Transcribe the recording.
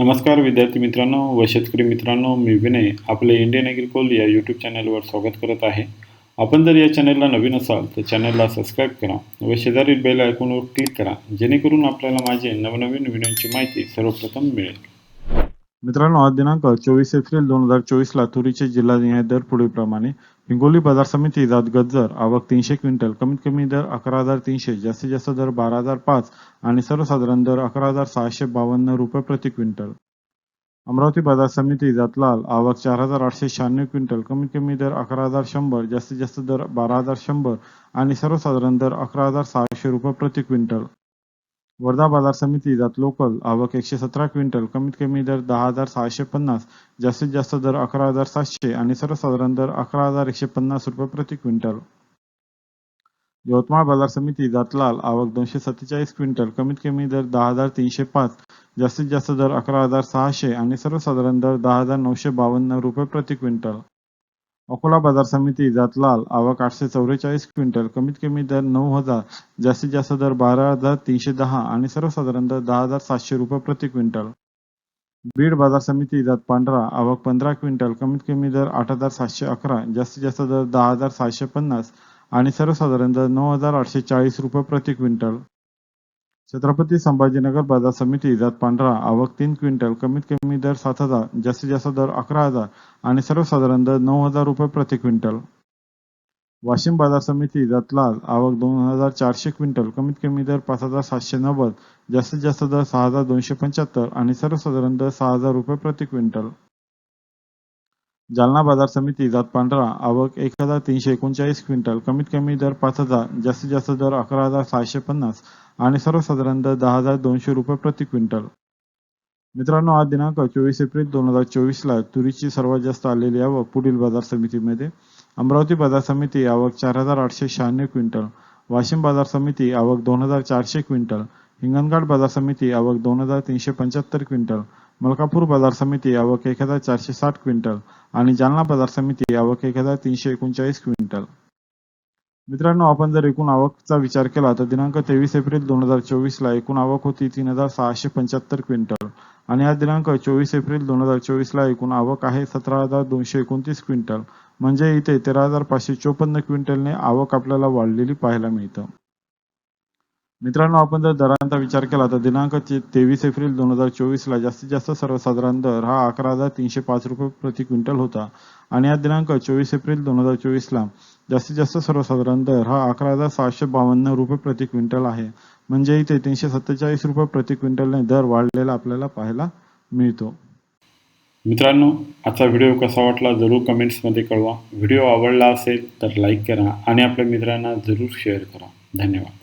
नमस्कार विद्यार्थी मित्रांनो व शेतकरी मित्रांनो मी विनय आपले इंडियन ॲग्रिकोल या यूट्यूब चॅनलवर स्वागत करत आहे. आपण जर या चॅनलला नवीन असाल तर चॅनलला सबस्क्राईब करा व शेजारील बेल आयकॉनवर क्लिक करा जेणेकरून आपल्याला माझे नवनवीन व्हिडिओची माहिती सर्वप्रथम मिळेल. मित्रांनो आज दिनांक चोवीस एप्रिल दोन हजार चोवीसला तुरीचे जिल्हानिहाय दर पुढीलप्रमाणे हिंगोली बाजार समिती जात गज्जर आवक तीनशे क्विंटल कमीत कमी दर अकरा हजार तीनशे जास्तीत जास्त दर बारा हजार पाच आणि सर्वसाधारण दर अकरा हजार सहाशे बावन्न रुपये प्रति क्विंटल. अमरावती बाजार समिती जातलाल आवक चार हजार आठशे शहाण्णव क्विंटल कमीत कमी दर अकरा हजार शंभर जास्तीत जास्त दर बारा हजार शंभर आणि सर्वसाधारण दर अकरा हजार सहाशे रुपये प्रति क्विंटल. वर्धा बाजार समिती जात लोकल आवक एकशे सतरा क्विंटल कमीत कमी दर दहा हजार सहाशे पन्नास जास्तीत जास्त दर अकरा हजार सातशे आणि सर्वसाधारण दर अकरा हजार एकशे पन्नास रुपये प्रति क्विंटल. यवतमाळ बाजार समिती जातलाल आवक दोनशे सत्तेचाळीस क्विंटल कमीत कमी दर दहा हजार तीनशे पाच जास्तीत जास्त दर अकरा हजार सहाशे आणि सर्वसाधारण दर दहा हजार नऊशे बावन्न रुपये प्रति क्विंटल. अकोला बाजार समिती जातलाल आवक आठशे चौवेचाळीस क्विंटल. कमीत कमी दर नऊ हजार. जास्तीत जास्त दर बारा हजार तीनशे दहा आणि सर्वसाधारण दर दहा हजार सातशे रुपये प्रति क्विंटल. बीड बाजार समिती जात पांढरा. आवक पंधरा क्विंटल. कमीत कमी दर आठ हजार सातशे अकरा. जास्तीत जास्त दर दहा हजार सहाशे पन्नास आणि सर्वसाधारण दर नऊ हजार आठशे चाळीस रुपये प्रति क्विंटल. छत्रपती संभाजीनगर बाजार समिती जात पांढरा. आवक तीन क्विंटल कमीत कमी दर सात हजार जास्तीत जास्त दर अकरा हजार आणि सर्वसाधारण दर नऊ हजार रुपये प्रति क्विंटल. वाशिम बाजार समिती जात लाल. आवक दोन हजार चारशे क्विंटल कमीत कमी दर पाच हजार सातशे नव्वद जास्तीत जास्त दर सहा हजार दोनशे पंच्याहत्तर आणि सर्वसाधारण दर सहा हजार रुपये प्रति क्विंटल. जालना बाजार समिती जात पांढरा. आवक एक हजार तीनशे एकोणचाळीस क्विंटल कमीत कमी दर पाच हजार जास्तीत जास्त दर अकरा हजार सहाशे पन्नास आणि सर्वसाधारण दहा हजार दोनशे रुपये प्रति क्विंटल. मित्रांनो आज दिनांक चोवीस एप्रिल दोन हजार चोवीसला तुरीची सर्वात जास्त आलेली आवक पुढील बाजार समितीमध्ये अमरावती बाजार समिती आवक चार हजार आठशे शहाण्णव क्विंटल वाशिम बाजार समिती आवक दोन हजार चारशे क्विंटल हिंगणघाट बाजार समिती आवक दोन हजार तीनशे पंच्याहत्तर क्विंटल मलकापूर बाजार समिती आवक एक हजार चारशे साठ क्विंटल आणि जालना बाजार समिती आवक एक हजार तीनशे एकोणचाळीस क्विंटल. मित्रांनो आपण जर एकूण आवकचा विचार केला तर दिनांक तेवीस एप्रिल दोन हजार चोवीस ला एकूण आवक होती तीन हजार सहाशे पंच्याहत्तर क्विंटल. आणि आज दिनांक चोवीस एप्रिल दोन हजार चोवीस ला एकूण आवक आहे सतरा हजार दोनशे एकोणतीस क्विंटल. म्हणजे इथे तेरा हजार पाचशे चोपन्न क्विंटलने आवक आपल्याला वाढलेली पाहायला मिळतं. मित्रांनो आपण जर दरांचा विचार केला तर दिनांक तेवीस एप्रिल दोन हजार चोवीस ला जास्तीत जास्त सर्वसाधारण दर हा अकरा हजार तीनशे पाच रुपये प्रति क्विंटल होता. आणि आज दिनांक चोवीस एप्रिल दोन हजार चोवीस ला जास्तीत जास्त सर्वसाधारण दर हा अकरा हजार सहाशे बावन्न रुपये प्रति क्विंटल आहे. म्हणजे इथे तीनशे सत्तेचाळीस रुपये प्रति क्विंटलने दर वाढलेला आपल्याला पाहायला मिळतो. मित्रांनो आजचा व्हिडिओ कसा वाटला जरूर कमेंट्समध्ये कळवा. व्हिडिओ आवडला असेल तर लाईक करा आणि आपल्या मित्रांना जरूर शेअर करा. धन्यवाद.